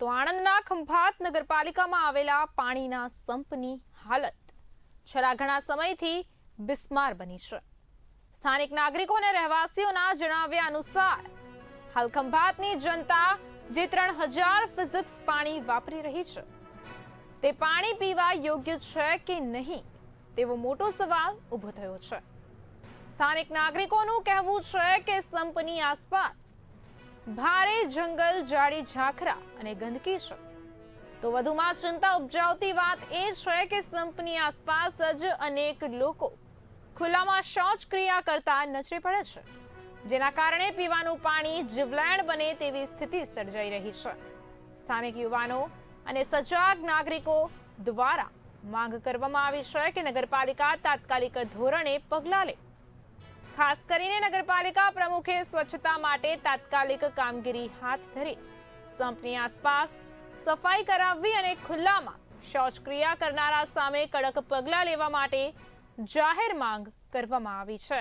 તો આણંદના ખંભાત નગરપાલિકામાં આવેલા પાણીના સંપની હાલત. છેલ્લા ઘણા સમયથી બિસ્માર બની છે. સ્થાનિક નાગરિકો અને રહેવાસીઓના જણાવ્યા અનુસાર, હાલ ખંભાતની જનતા જે ત્રણ હજાર ફિઝિક્સ પાણી વાપરી રહી છે, તે પાણી પીવા યોગ્ય છે કે નહીં, તેવો મોટો સવાલ ઊભો થયો છે. સ્થાનિક નાગરિકોનું કહેવું છે કે સંપની આસપાસ ભારે જંગલ, જાડી ઝાખરા અને ગંદકી છે તો વધુમાં ચિંતા ઉપજાવતી વાત એ છે કે સંપની આસપાસ જ અનેક લોકો ખુલ્લામાં શૌચક્રિયા કરતા નજરે પડે છે, જેના કારણે પીવાનું પાણી જીવલેણ બને તેવી સ્થિતિ સર્જાઈ રહી છે. સ્થાનિક યુવાનો અને સજાગ નાગરિકો દ્વારા માંગ કરવામાં આવી છે કે નગરપાલિકા તાત્કાલિક ધોરણે પગલાં લે. ખાસ કરીને નગરપાલિકા પ્રમુખે સ્વચ્છતા માટે તાત્કાલિક કામગીરી હાથ ધરી. સંપની આસપાસ સફાઈ કરાવવી અને ખુલ્લામાં શૌચક્રિયા કરનારા સામે કડક પગલાં લેવા માટે જાહેર માંગ કરવામાં આવી છે.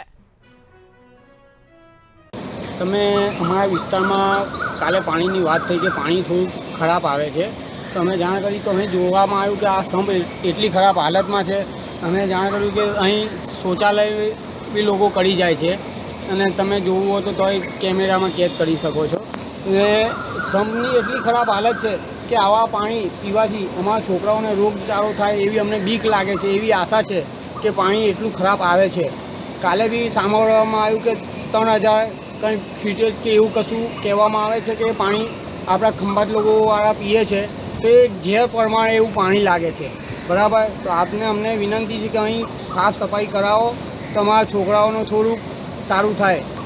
તમે અમારા વિસ્તારમાં કાલે પાણીની વાત થઈ કે પાણી થોડું ખરાબ આવે છે. તો અમે જાણ કરી તો અમે જોવામાં આવ્યું કે આ સંપ એટલી ખરાબ હાલતમાં છે. અમે જાણ કર્યું કે અહીં શૌચાલય બી લોકો કરી જાય છે. અને તમે જોવું હોય તો તોય કેમેરામાં કેદ કરી શકો છો. એ સંપની એટલી ખરાબ હાલત છે કે આવા પાણી પીવાથી અમારા છોકરાઓને રોગચાળો થાય એવી અમને બીક લાગે છે, એવી આશા છે કે પાણી એટલું ખરાબ આવે છે. કાલે બી સાંભળવામાં આવ્યું કે ત્રણ હજાર કંઈ ફીટર કે એવું કશું કહેવામાં આવે છે કે પાણી આપણા ખંભાત લોકોવાળા પીએ છે તો એ ઝેર પ્રમાણે એવું પાણી લાગે છે. બરાબર? તો આપને અમને વિનંતી છે કે અહીં સાફ સફાઈ કરાવો. તમારા છોકરાઓનું થોડુંક સારું થાય.